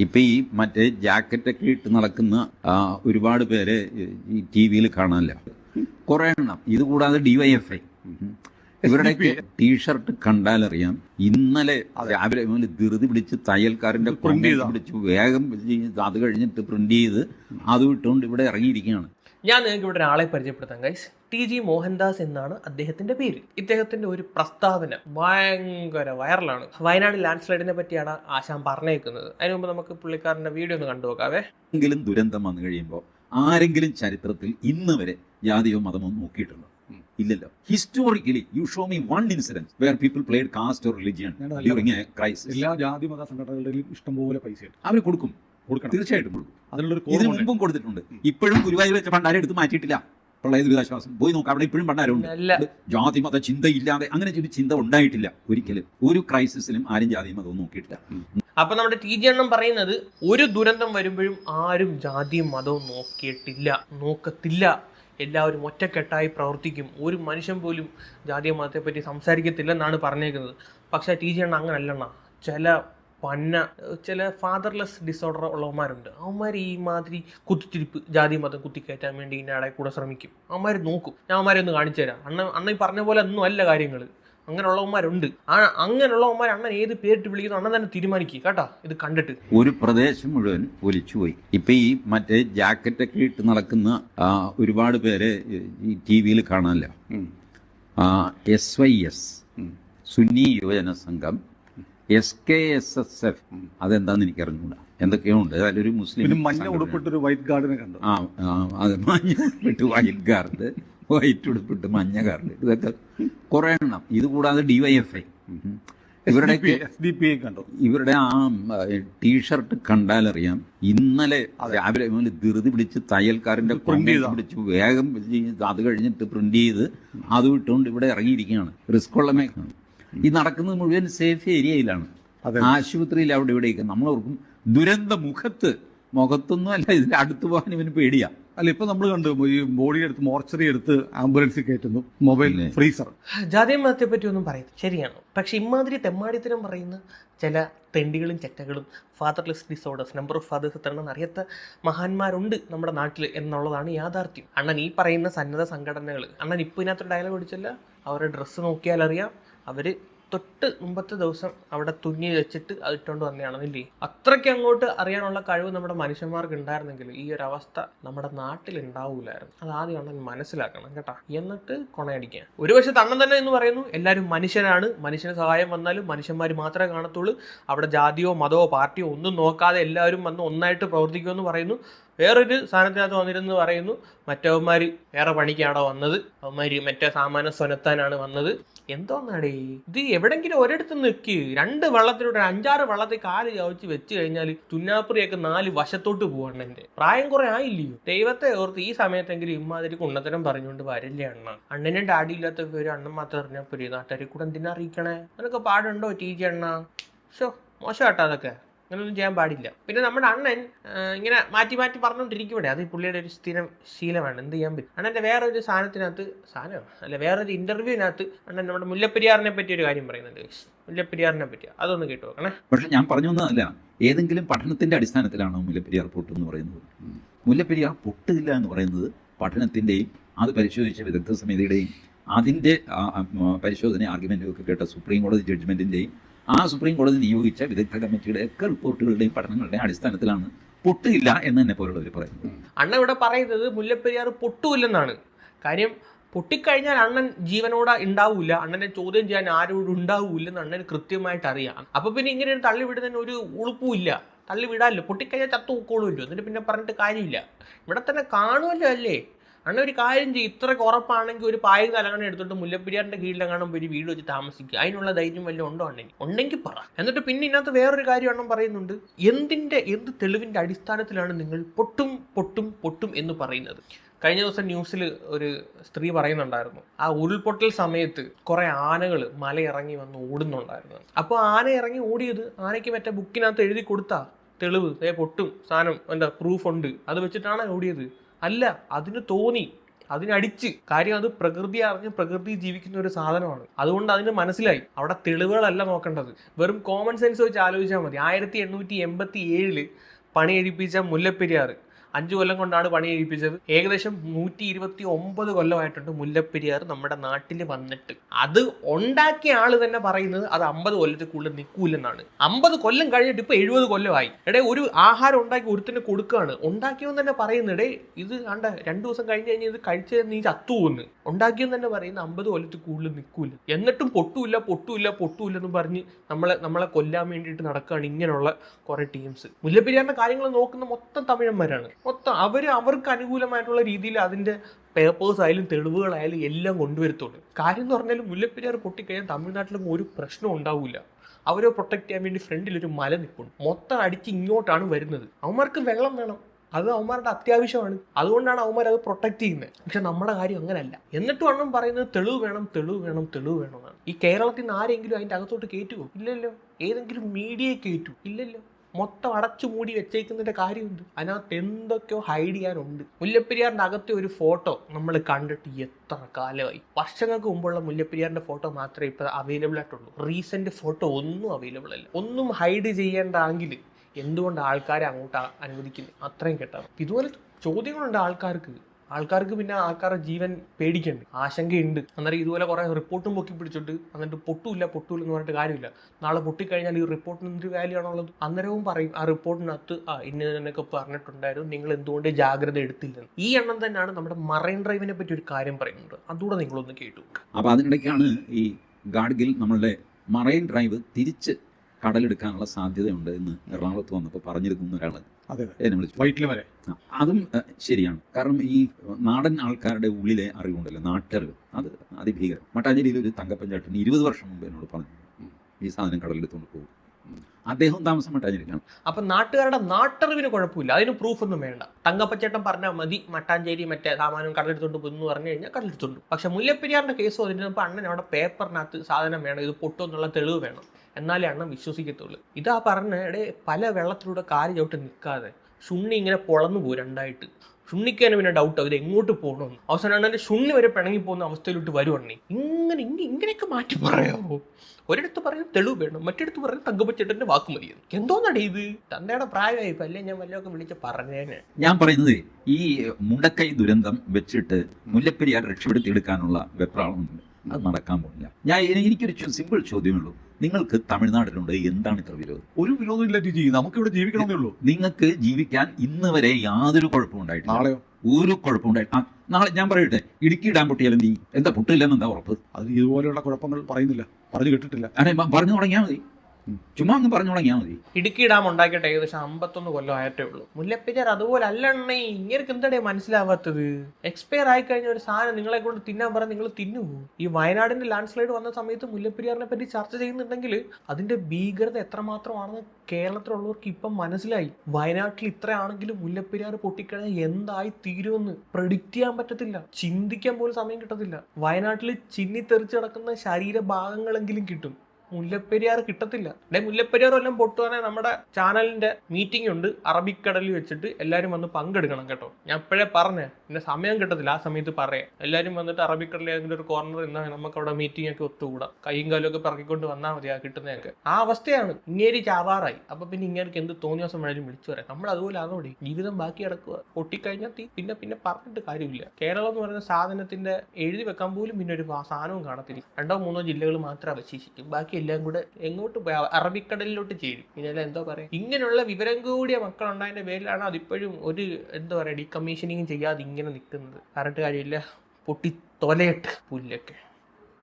ഇപ്പൊ ഈ മറ്റേ ജാക്കറ്റൊക്കെ ഇട്ട് നടക്കുന്ന ഒരുപാട് പേര് ഈ ടി വിയിൽ കാണാനല്ല. കുറെ എണ്ണം. ഇത് കൂടാതെ ഡിവൈഎഫ്ഐ ഇവരുടെ ടീഷർട്ട് കണ്ടാലറിയാം. ഇന്നലെ രാവിലെ മുതൽ ധൃതി പിടിച്ച് തയ്യൽക്കാരന്റെ പ്രിന്റ്. പിടിച്ച് വേഗം അത് കഴിഞ്ഞിട്ട് പ്രിന്റ് ചെയ്ത് അത് ഇട്ടുകൊണ്ട് ഇവിടെ ഇറങ്ങിയിരിക്കുകയാണ്. ഞാൻ നിങ്ങൾക്ക് ഇവിടെ ഒരാളെ പരിചയപ്പെടുത്താം ഗൈസ് ടി ജി മോഹൻദാസ് എന്നാണ് അദ്ദേഹത്തിന്റെ പേര്. ഇദ്ദേഹത്തിന്റെ ഒരു പ്രസ്താവന ഭയങ്കര വൈറലാണ്. വയനാട് ലാൻഡ് സ്ലൈഡിനെ പറ്റിയാണ് ആശാൻ പറഞ്ഞേക്കുന്നത്. അതിന് മുമ്പ് നമുക്ക് പുള്ളിക്കാരന്റെ വീഡിയോ ഒന്ന് കണ്ടു നോക്കാവേ. എങ്കിലും ദുരന്തം വന്നു കഴിയുമ്പോൾ ആരെങ്കിലും ചരിത്രത്തിൽ ഇന്ന് വരെ ജാതിയോ മതമോ നോക്കിയിട്ടുണ്ടോ? ഇല്ലല്ലോ. Historically you show me one incidence where people played caste or religion during during a crisis എല്ലാ ജാതി മത സംഘടനകളുടെയും ഇഷ്ടംപോലെ പൈസ അവർ കൊടുക്കും. കൊടുക്കണം. തീർച്ചയായിട്ടും അതിനുള്ളൊരു ഇതിനു മുമ്പും കൊടുത്തിട്ടുണ്ട്. ഇപ്പോഴും ഗുരുവായൂർ വെച്ച ഭണ്ഡാരം എടുത്ത് മാറ്റിയിട്ടില്ല. പ്രളയ ദുരിതാശ്വാസം. പോയി നോക്കാം അവിടെ ഇപ്പോഴും ഭണ്ഡാരമുണ്ട് ജാതി മത ചിന്തയില്ലാതെ അങ്ങനെ ഒരു ചിന്ത ഉണ്ടായിട്ടില്ല ഒരിക്കലും. ഒരു ക്രൈസിസിലും ആരും ജാതി മതവും നോക്കിയിട്ടില്ല. അപ്പൊ നമ്മുടെ ടി ജി എണ്ണം പറയുന്നത് ഒരു ദുരന്തം വരുമ്പോഴും ആരും ജാതിയും മതവും നോക്കിയിട്ടില്ല. നോക്കത്തില്ല. എല്ലാവരും ഒറ്റക്കെട്ടായി പ്രവർത്തിക്കും. ഒരു മനുഷ്യൻ പോലും ജാതിയ മതത്തെ പറ്റി സംസാരിക്കത്തില്ലെന്നാണ് പറഞ്ഞേക്കുന്നത്. പക്ഷേ ടി ജി എണ്ണ അങ്ങനല്ലെണ്ണ. ചില പന്ന ചില ഫാദർലെസ് ഡിസോർഡർ ഉള്ളവന്മാരുണ്ട്. അവന്മാർ ഈ മാതിരി കുത്തിത്തിരിപ്പ് ജാതി മതം കുത്തിക്കയറ്റാൻ വേണ്ടി ഇതിനിടെ കൂടെ ശ്രമിക്കും. അവന്മാർ നോക്കും. ഞാൻ അവന്മാരെ ഒന്ന് കാണിച്ചു തരാം. അണ്ണ അണ്ണ ഈ പറഞ്ഞ പോലെ ഒന്നും അല്ല കാര്യങ്ങൾ അങ്ങനെയുള്ളവന്മാരുണ്ട്. ആ അങ്ങനെയുള്ളവന്മാർ അണ്ണൻ ഏത് പേരിട്ട് വിളിക്കുന്നു അണ്ണൻ തന്നെ തീരുമാനിക്കുക കേട്ടാ ഇത് കണ്ടിട്ട്. ഒരു പ്രദേശം മുഴുവൻ ഒലിച്ചുപോയി. ഇപ്പൊ ഈ മറ്റേ ജാക്കറ്റൊക്കെ ഇട്ട് നടക്കുന്ന ഒരുപാട് പേരെ ഈ ടി വിയിൽ കാണാനല്ല. എസ് വൈ എസ് സുന്നി യുവജന സംഘം S K S S F അതെന്താന്ന് എനിക്ക് അറിഞ്ഞൂടാ എന്തൊക്കെയോ ഉണ്ട് അതിലൊരു മുസ്ലിം മഞ്ഞ ഉടുപ്പിട്ട് ഉടുപ്പിട്ടൊരു വൈറ്റ് ഗാർഡിനെ കണ്ടു? ആ അതെ മഞ്ഞ ഉടുപ്പിട്ട് വൈറ്റ് ഗാർഡ് വൈറ്റ് ഉടുപ്പിട്ട് മഞ്ഞ ഗാർഡ് ഇതൊക്കെ കുറെ എണ്ണം. ഇത് കൂടാതെ ഡി വൈ എഫ് ഐ ഇവരുടെ കണ്ടു? ഇവരുടെ ആ ടീഷർട്ട് കണ്ടാലറിയാം ഇന്നലെ രാവിലെ മുതൽ ധൃതി പിടിച്ച് തയ്യൽക്കാരന്റെ print പിടിച്ച് വേഗം അത് കഴിഞ്ഞിട്ട് പ്രിന്റ് ചെയ്ത് അത് വിട്ടുകൊണ്ട് ഇവിടെ ഇറങ്ങിയിരിക്കുകയാണ്. റിസ്ക് ഉള്ള മേഖല. ഈ നടക്കുന്നത് മുഴുവൻ സേഫ് ഏരിയയിലാണ്. ആശുപത്രിയിൽ അവിടെ ഇവിടെയൊക്കെ. നമ്മളോർക്കും ദുരന്ത മുഖത്ത് മുഖത്തൊന്നും അല്ല ഇതിന്റെ അടുത്ത് പോകാൻ ഇവന് പേടിയാ. അല്ല ഇപ്പൊ നമ്മൾ കണ്ടു ഈ ബോഡി എടുത്ത് മോർച്ചറി എടുത്ത് ആംബുലൻസിൽ കയറ്റുന്നു. Mobile freezer. ജാതി മതത്തെ പറ്റി ഒന്നും പറയുന്നു ശരിയാണ്. പക്ഷെ ഇമാതിരി തെമ്മാടിത്തരം പറയുന്ന ചില തെണ്ടികളും ചെറ്റകളും fatherless disorders number of fathers എത്രയാണെന്ന് അറിയാത്ത മഹാന്മാരുണ്ട് നമ്മുടെ നാട്ടിൽ എന്നുള്ളതാണ് യാഥാർത്ഥ്യം. അണ്ണൻ ഈ പറയുന്ന സന്നദ്ധ സംഘടനകൾ അണ്ണൻ ഇപ്പോൾ ഇതിനകത്ത് ഡയലോഗ് അടിച്ചല്ല? അവരുടെ ഡ്രസ്സ് നോക്കിയാൽ അറിയാം അവർ തൊട്ട് മുമ്പത്തെ ദിവസം അവിടെ തുന്നി വെച്ചിട്ട് അത് ഇട്ടുകൊണ്ട് വന്നതാണെന്നില്ലേ? അത്രയ്ക്ക് അങ്ങോട്ട് അറിയാനുള്ള കഴിവ് നമ്മുടെ മനുഷ്യന്മാർക്ക് ഉണ്ടായിരുന്നെങ്കിൽ ഈ ഒരു അവസ്ഥ നമ്മുടെ നാട്ടിൽ ഉണ്ടാവൂലായിരുന്നു. അത് ആദ്യം അണ്ണൻ മനസ്സിലാക്കണം കേട്ടാ. എന്നിട്ട് കൊണയടിക്കുക. ഒരു തണ്ണം തന്നെ എന്ന് പറയുന്നു എല്ലാവരും മനുഷ്യനാണ് മനുഷ്യന് സഹായം വന്നാലും മനുഷ്യന്മാർ മാത്രമേ കാണത്തുള്ളൂ. അവിടെ ജാതിയോ മതമോ പാർട്ടിയോ ഒന്നും നോക്കാതെ എല്ലാവരും വന്ന് ഒന്നായിട്ട് പ്രവർത്തിക്കുമെന്ന് പറയുന്നു. വേറൊരു സ്ഥാനത്തിനകത്ത് വന്നിരുന്നു പറയുന്നു മറ്റവന്മാർ വേറെ പണിക്കാണോ വന്നത്? അവന്മാർ മറ്റേ സാമാന സ്വനത്താനാണ് വന്നത്. എന്തോന്നാടേ? ഇത് എവിടെങ്കിലും ഒരിടത്ത് നിൽക്ക് രണ്ട് വള്ളത്തിലൂടെ അഞ്ചാറ് വള്ളത്തിൽ കാൽ ചവച്ച് വെച്ച് കഴിഞ്ഞാൽ ചുന്നാപ്പുറിയൊക്കെ നാല് വശത്തോട്ട് പോവാണ് എന്റെ. പ്രായം കുറെ ആയില്ലയോ? ദൈവത്തെ ഓർത്ത് ഈ സമയത്തെങ്കിലും ഇമ്മാതിരി കുണ്ണത്തരം പറഞ്ഞുകൊണ്ട് വരില്ല അണ്ണ? അണ്ണനും ഡാഡി ഇല്ലാത്ത പേര് അണ്ണൻ മാത്രം അറിഞ്ഞാൽ പോരെ? നാട്ടുകാരെ കൂടെ എന്തിനാ അറിയിക്കണേ? അതൊക്കെ പാടുണ്ടോ ടീ ജി അണ്ണ? ഷോ മോശമാട്ടോ അതൊക്കെ. അങ്ങനെയൊന്നും ചെയ്യാൻ പാടില്ല. പിന്നെ നമ്മുടെ അണ്ണൻ ഇങ്ങനെ മാറ്റി മാറ്റി പറഞ്ഞുകൊണ്ടിരിക്കുവിടെ അത് പുള്ളിയുടെ ഒരു സ്ഥിരം ശീലമാണ്. എന്ത് ചെയ്യാൻ പറ്റും? അണ്ണന്റെ വേറൊരു സാധനത്തിനകത്ത് സാധനം അല്ല വേറൊരു ഇന്റർവ്യൂവിനകത്ത് അണ്ണൻ നമ്മുടെ മുല്ലപ്പെരിയാറിനെ പറ്റി ഒരു കാര്യം പറയുന്നുണ്ട്. മുല്ലപ്പെരിയാറിനെ പറ്റി. അതൊന്ന് കേട്ടു നോക്കണേ. പക്ഷെ ഞാൻ പറഞ്ഞു വന്നതല്ല ഏതെങ്കിലും പഠനത്തിന്റെ അടിസ്ഥാനത്തിലാണോ മുല്ലപ്പെരിയാർ പൊട്ട് എന്ന് പറയുന്നത്? മുല്ലപ്പെരിയാർ പൊട്ടില്ല എന്ന് പറയുന്നത് പഠനത്തിന്റെയും അത് പരിശോധിച്ച വിദഗ്ധ സമിതിയുടെയും ആ, പരിശോധന ആർഗ്യുമെന്റ് ഒക്കെ കേട്ട സുപ്രീം കോടതി ജഡ്ജ്മെന്റിന്റെയും ആ സുപ്രീം കോടതി നിയോഗിച്ച വിദഗ്ധ കമ്മിറ്റിയുടെ ഒക്കെ റിപ്പോർട്ടുകളുടെയും പഠനങ്ങളുടെയും അടിസ്ഥാനത്തിലാണ് പൊട്ടില്ല എന്ന് തന്നെ പോലുള്ളവർ പറയുന്നത്. അണ്ണ ഇവിടെ പറയുന്നത് മുല്ലപ്പെരിയാർ പൊട്ടൂല്ലെന്നാണ്. കാര്യം പൊട്ടിക്കഴിഞ്ഞാൽ അണ്ണൻ ജീവനോടെ ഉണ്ടാവൂല അണ്ണനെ ചോദ്യം ചെയ്യാൻ ആരോടും ഉണ്ടാവൂല്ലെന്ന് അണ്ണന് കൃത്യമായിട്ട് അറിയാം. അപ്പൊ പിന്നെ ഇങ്ങനെ ഒരു തള്ളി വിടുന്നതിന് ഒരു ഉളുപ്പുമില്ല തള്ളി വിടാല്ലോ പൊട്ടിക്കഴിഞ്ഞാൽ ചത്തു പൊക്കോളുമല്ലോ. എന്നിട്ട് പിന്നെ പറഞ്ഞിട്ട് കാര്യമില്ല. ഇവിടെ തന്നെ കാണുമല്ലോ അല്ലേ? അണ്ണ ഒരു കാര്യം ചെയ്യും. ഇത്രയ്ക്ക് ഉറപ്പാണെങ്കിൽ ഒരു പായും തലങ്ങനെ എടുത്തിട്ട് മുല്ലപ്പെരിയാറിന്റെ കീഴിലെങ്ങാനും ഒരു വീട് വെച്ച് താമസിക്കുക അതിനുള്ള ധൈര്യം വല്ലതും ഉണ്ടോ ഉണ്ടെങ്കിൽ ഉണ്ടെങ്കിൽ പറ. എന്നിട്ട് പിന്നെ ഇതിനകത്ത് വേറൊരു കാര്യം അണ്ണൻ പറയുന്നുണ്ട്. എന്തിന്റെ എന്ത് തെളിവിന്റെ അടിസ്ഥാനത്തിലാണ് നിങ്ങൾ പൊട്ടും പൊട്ടും പൊട്ടും എന്ന് പറയുന്നത്? കഴിഞ്ഞ ദിവസം ന്യൂസിൽ ഒരു സ്ത്രീ പറയുന്നുണ്ടായിരുന്നു. ആ ഉരുൾപൊട്ടൽ സമയത്ത് കുറെ ആനകൾ മലയിറങ്ങി വന്ന് ഓടുന്നുണ്ടായിരുന്നു. അപ്പോൾ ആന ഇറങ്ങി ഓടിയത് ആനയ്ക്ക് മറ്റേ ബുക്കിനകത്ത് എഴുതി കൊടുത്താ തെളിവ്. പൊട്ടും സാധനം എന്താ പ്രൂഫ് ഉണ്ട്. അത് വെച്ചിട്ടാണ് ഓടിയത്. അല്ല അതിന് തോന്നി. അതിനടിച്ച് കാര്യം അത് പ്രകൃതി അറിഞ്ഞ് പ്രകൃതി ജീവിക്കുന്ന ഒരു സാധനമാണ്. അതുകൊണ്ട് അതിന് മനസ്സിലായി. അവിടെ തെളിവുകളല്ല നോക്കേണ്ടത്. വെറും കോമൺ സെൻസ് വെച്ച് ആലോചിച്ചാൽ മതി. ആയിരത്തി എണ്ണൂറ്റി എൺപത്തി ഏഴിൽ പണി എഴുപ്പിച്ച മുല്ലപ്പെരിയാർ അഞ്ചു കൊല്ലം കൊണ്ടാണ് പണി കഴിപ്പിച്ചത് ഏകദേശം നൂറ്റി ഇരുപത്തി ഒമ്പത് കൊല്ലമായിട്ടുണ്ട് മുല്ലപ്പെരിയാർ നമ്മുടെ നാട്ടിൽ വന്നിട്ട്. അത് ഉണ്ടാക്കിയ ആൾ തന്നെ പറയുന്നത് അത് അമ്പത് കൊല്ലത്തിൽ കൂടുതൽ നിൽക്കൂലെന്നാണ്. അമ്പത് കൊല്ലം കഴിഞ്ഞിട്ട് ഇപ്പൊ എഴുപത് കൊല്ലമായി. എടേ ഒരു ആഹാരം ഉണ്ടാക്കി ഒരുത്തിന് കൊടുക്കുകയാണ് ഉണ്ടാക്കിയവൻ തന്നെ പറയുന്നിടെ ഇത് കണ്ട രണ്ടു ദിവസം കഴിഞ്ഞ് കഴിഞ്ഞ് ഇത് കഴിച്ചത് നീ ചത്തുപോകുന്നു. ഉണ്ടാക്കിയെന്ന് തന്നെ പറയുന്ന അമ്പത് കൊല്ലത്തിൽ കൂടുതൽ നിൽക്കൂല. എന്നിട്ടും പൊട്ടൂല പൊട്ടൂല പൊട്ടൂല എന്ന് പറഞ്ഞ് നമ്മളെ നമ്മളെ കൊല്ലാൻ വേണ്ടിയിട്ട് നടക്കുകയാണ് ഇങ്ങനെയുള്ള കുറെ ടീംസ് മുല്ലപ്പെരിയാറിന്റെ കാര്യങ്ങൾ നോക്കുന്ന മൊത്തം തമിഴന്മാരാണ്. മൊത്തം അവർ അവർക്ക് അനുകൂലമായിട്ടുള്ള രീതിയിൽ അതിന്റെ പേപ്പേഴ്സ് ആയാലും തെളിവുകളായാലും എല്ലാം കൊണ്ടുവരത്തുള്ളൂ കാര്യം എന്ന് പറഞ്ഞാൽ മുല്ലപ്പെരിയാർ പൊട്ടിക്കഴിഞ്ഞാൽ തമിഴ്നാട്ടിലൊന്നും ഒരു പ്രശ്നം ഉണ്ടാവില്ല അവരെ പ്രൊട്ടക്ട് ചെയ്യാൻ വേണ്ടി ഫ്രണ്ടിൽ ഒരു മല നിൽപ്പുണ്ട്. മൊത്തം അടിച്ച് ഇങ്ങോട്ടാണ് വരുന്നത്. അവന്മാർക്ക് വെള്ളം വേണം. അത് അവന്മാരുടെ അത്യാവശ്യമാണ്. അതുകൊണ്ടാണ് അവന്മാർ അത് പ്രൊട്ടക്ട് ചെയ്യുന്നത്. പക്ഷെ നമ്മുടെ കാര്യം അങ്ങനല്ല. എന്നിട്ടും അണ്ണം പറയുന്നത് തെളിവ് വേണം തെളിവ് വേണം തെളിവ് വേണം എന്നാണ്. ഈ കേരളത്തിൽ നിന്ന് ആരെങ്കിലും അതിന്റെ അകത്തോട്ട് കയറ്റുമോ ഇല്ലല്ലോ. ഏതെങ്കിലും മീഡിയയെ കയറ്റൂ? ഇല്ലല്ലോ. മൊത്തം അടച്ചു മൂടി വെച്ചേക്കുന്നതിന്റെ കാര്യമുണ്ട്. അതിനകത്ത് എന്തൊക്കെയോ ഹൈഡ് ചെയ്യാനുണ്ട്. മുല്ലപ്പെരിയാറിന്റെ അകത്തെ ഒരു ഫോട്ടോ നമ്മൾ കണ്ടിട്ട് എത്ര കാലമായി. വർഷങ്ങൾക്ക് മുമ്പുള്ള മുല്ലപ്പെരിയാറിന്റെ ഫോട്ടോ മാത്രമേ ഇപ്പൊ അവൈലബിൾ ആയിട്ടുള്ളൂ. റീസെന്റ് ഫോട്ടോ ഒന്നും അവൈലബിൾ അല്ല. ഒന്നും ഹൈഡ് ചെയ്യേണ്ടെങ്കിൽ എന്തുകൊണ്ട് ആൾക്കാരെ അങ്ങോട്ട് അനുവദിക്കുന്നു? അത്രയും കേട്ടാണ് ഇതുപോലെ ചോദ്യങ്ങളുണ്ട് ആൾക്കാർക്ക്. ആൾക്കാർക്ക് പിന്നെ ആൾക്കാരുടെ ജീവൻ പേടിക്കണ്ട് ആശങ്കയുണ്ട്. അന്നേരം ഇതുപോലെ കുറെ റിപ്പോർട്ടും പൊക്കി പിടിച്ചിട്ട് എന്നിട്ട് പൊട്ടൂല്ല പൊട്ടൂല്ല എന്ന് പറഞ്ഞിട്ട് കാര്യമില്ല. നാളെ പൊട്ടിക്കഴിഞ്ഞാൽ ഈ റിപ്പോർട്ടിന് എന്തൊരു വാല്യൂ ആണുള്ളത് അന്നേരവും പറയും ആ റിപ്പോർട്ടിനകത്ത് ആ ഇന്നതിനൊക്കെ പറഞ്ഞിട്ടുണ്ടായിരുന്നു. നിങ്ങൾ എന്തുകൊണ്ട് ജാഗ്രത എടുത്തില്ലെന്ന് ഈ എണ്ണം തന്നെയാണ് നമ്മുടെ മറൈൻ ഡ്രൈവിനെ പറ്റി ഒരു കാര്യം പറയുന്നത്. അതുകൂടെ നിങ്ങളൊന്ന് കേട്ടു അപ്പോൾ അതിനിടയ്ക്കാണ് ഈ ഗാഡ്ഗിൽ നമ്മളുടെ മറൈൻ ഡ്രൈവ് തിരിച്ച് കടലെടുക്കാനുള്ള സാധ്യതയുണ്ട് എന്ന് എറണാകുളത്ത് വന്നപ്പോൾ പറഞ്ഞിരിക്കുന്ന ഒരാൾ എന്നെ വിളിച്ചു. വൈറ്റിൽ വരെ. അതും ശരിയാണ്. കാരണം ഈ നാടൻ ആൾക്കാരുടെ ഉള്ളിലെ അറിവുണ്ടല്ലോ നാട്ടറിവ്. അത് അതിഭീകരം. മട്ടാഞ്ചേരിയിൽ ഒരു തങ്കപ്പഞ്ചാട്ടിന് ഇരുപത് വർഷം മുമ്പ് എന്നോട് പറഞ്ഞു ഈ സാധനം കടലെടുത്തുകൊണ്ട് പോകും. അദ്ദേഹം താമസം മട്ടാഞ്ചേരിക്കാണ് അപ്പൊ നാട്ടുകാരുടെ നാട്ടറിവിന് കുഴപ്പമില്ല. അതിന് പ്രൂഫൊന്നും വേണ്ട. തങ്കപ്പച്ചേട്ടൻ പറഞ്ഞാൽ മതി മട്ടാഞ്ചേരി മറ്റേ സാമാനം കടലെടുത്തോണ്ട് പോയി എന്ന് പറഞ്ഞു കഴിഞ്ഞാൽ കടലെടുത്തോണ്ട് പോകും. പക്ഷെ മുല്ലപ്പെരിയാറിന്റെ കേസ് വന്നിട്ട് അണ്ണൻ അവിടെ പേപ്പറിനകത്ത് സാധനം വേണം ഇത് പൊട്ടുമെന്നുള്ള തെളിവ് വേണം. എന്നാലേ അണ്ണൻ വിശ്വസിക്കത്തുള്ളൂ. ഇതാ പറഞ്ഞ പല വെള്ളത്തിലൂടെ കാൽ ചവിട്ട് നിൽക്കാതെ ഷുണ്ണി ഇങ്ങനെ പൊളന്നു പോകും രണ്ടായിട്ട്. ഷുണ്ണിക്ക് തന്നെ പിന്നെ ഡൗട്ട് ഇത് എങ്ങോട്ട് പോകണമെന്ന് അവസാനം ഷുണ്ണി വരെ പിണങ്ങി പോകുന്ന അവസ്ഥയിലോട്ട് വരുവാണേ ഇങ്ങനെ ഇങ്ങനെ ഇങ്ങനെയൊക്കെ മാറ്റി പറയാമോ ഒരിടത്ത് പറയും തെളിവ് വേണം മറ്റിടത്ത് പറയും തങ്കപ്പച്ചേട്ടന്റെ വാക്ക് മതിയെന്ന് എന്തോന്നടി ഇത്? തന്തയുടെ പ്രായമായി അല്ലേ ഞാൻ വല്ലതൊക്കെ വിളിച്ച് പറഞ്ഞേനെ. ഞാൻ പറയുന്നത് ഈ മുണ്ടക്കൈ ദുരന്തം വെച്ചിട്ട് മുല്ലപ്പെരിയാർ രക്ഷപ്പെടുത്തിയെടുക്കാനുള്ള വെപ്രാളമുണ്ട് അത് നടക്കാൻ പോകില്ല ഞാൻ എനി- എനിക്കൊരു സിമ്പിൾ ചോദ്യമേ ഉള്ളൂ. നിങ്ങൾക്ക് തമിഴ്നാട്ടിലുണ്ട് എന്താണ് ഇത്ര വിരോധം? ഒരു വിരോധം ഇല്ല നമുക്ക് ഇവിടെ ജീവിക്കണമെന്നേ ഉള്ളൂ. നിങ്ങൾക്ക് ജീവിക്കാൻ ഇന്ന് വരെ യാതൊരു കുഴപ്പവും ഉണ്ടായിട്ടില്ല. നാളെയോ? ഒരു കുഴപ്പമുണ്ടായി ആ നാളെ ഞാൻ പറയട്ടെ ഇടുക്കി ഡാം പൊട്ടിയാലും നീ എന്താ പൊട്ടില്ലെന്ന് എന്താ ഉറപ്പ്? അത് ഇതുപോലെയുള്ള കുഴപ്പങ്ങൾ പറയുന്നില്ല. പറഞ്ഞു കേട്ടിട്ടില്ല. അതെ പറഞ്ഞു തുടങ്ങിയാൽ മതി. ചുമ്മാ ഒന്ന് പറഞ്ഞു തുടങ്ങിയാൽ മതി. ഇടുക്കി ഡാം ഉണ്ടാക്കിയിട്ട് ഏകദേശം അമ്പത്തൊന്ന് കൊല്ലം ആയിട്ടേ ഉള്ളൂ. മുല്ലപ്പെരിയാർ അതുപോലെ അല്ലണ്ണേ ഇങ്ങനെ എന്തടേ മനസ്സിലാവാത്തത്? എക്സ്പയർ ആയി കഴിഞ്ഞ ഒരു സാധനം നിങ്ങളെ കൊണ്ട് തിന്നാൻ പറഞ്ഞ് നിങ്ങൾ തിന്നു. ഈ വയനാടിന്റെ ലാൻഡ് സ്ലൈഡ് വന്ന സമയത്ത് മുല്ലപ്പെരിയാറിനെ പറ്റി ചർച്ച ചെയ്യുന്നുണ്ടെങ്കിൽ അതിന്റെ ഭീകരത എത്രമാത്രമാണെന്ന് കേരളത്തിലുള്ളവർക്ക് ഇപ്പം മനസ്സിലായി. വയനാട്ടിൽ ഇത്രയാണെങ്കിലും മുല്ലപ്പെരിയാർ പൊട്ടിക്കഴിഞ്ഞാൽ എന്തായി തീരുമെന്ന് പ്രഡിക്റ്റ് ചെയ്യാൻ പറ്റത്തില്ല. ചിന്തിക്കാൻ പോലും സമയം കിട്ടത്തില്ല. വയനാട്ടിൽ ചിന്നി തെറിച്ച് കിടക്കുന്ന ശരീരഭാഗങ്ങളെങ്കിലും കിട്ടും. മുല്ലപ്പെരിയാർ കിട്ടത്തില്ല. അല്ലെ മുല്ലപ്പെരിയാർ എല്ലാം പൊട്ടുവാണെങ്കിൽ നമ്മുടെ ചാനലിന്റെ മീറ്റിംഗ് ഉണ്ട്. അറബിക്കടലിൽ വെച്ചിട്ട് എല്ലാവരും വന്ന് പങ്കെടുക്കണം കേട്ടോ. ഞാൻ ഇപ്പോഴേ പറഞ്ഞേ എന്റെ സമയം കിട്ടത്തില്ല ആ സമയത്ത് പറയാം എല്ലാവരും വന്നിട്ട് അറബിക്കടലിൽ ഏതെങ്കിലും ഒരു കോർണർ നിന്നാൽ നമുക്ക് അവിടെ മീറ്റിംഗ് ഒക്കെ ഒത്തുകൂടാം. കൈയും കാലും ഒക്കെ പറക്കിക്കൊണ്ട് വന്നാൽ മതി ആ കിട്ടുന്നതൊക്കെ. ആ അവസ്ഥയാണ്. ഇങ്ങേരി ചാവാറായി. അപ്പൊ പിന്നെ ഇങ്ങേർക്ക് എന്ത് തോന്നിയ ദിവസം വേണേലും വിളിച്ചു പറയാം. നമ്മൾ അതുപോലെ ആണോടി ജീവിതം ബാക്കി കിടക്കുക പൊട്ടിക്കഴിഞ്ഞാൽ തീ. പിന്നെ പിന്നെ പറഞ്ഞിട്ട് കാര്യമില്ല. കേരളം എന്ന് പറയുന്ന സാധനത്തിന്റെ എഴുതി വെക്കാൻ പോലും പിന്നെ ഒരു സാധനവും കാണത്തില്ല. രണ്ടോ മൂന്നോ ജില്ലകൾ മാത്രമേ അവശേഷിക്കും. ബാക്കി എല്ലാം കൂടെ എങ്ങോട്ട് പോയി? അറബിക്കടലിലോട്ട് ചേരും. ഇതിനെല്ലാം എന്തോ പറയാ? ഇങ്ങനെയുള്ള വിവരം കൂടിയ മക്കളുണ്ടായതിന്റെ പേരിലാണ് അതിപ്പോഴും ഒരു എന്താ പറയാ ഡീകമ്മീഷനിങ് ചെയ്യാതെ ഇങ്ങനെ നിൽക്കുന്നത് പറഞ്ഞിട്ട് കാര്യമില്ല. പൊട്ടി തൊലയിട്ട് പുല്ലൊക്കെ.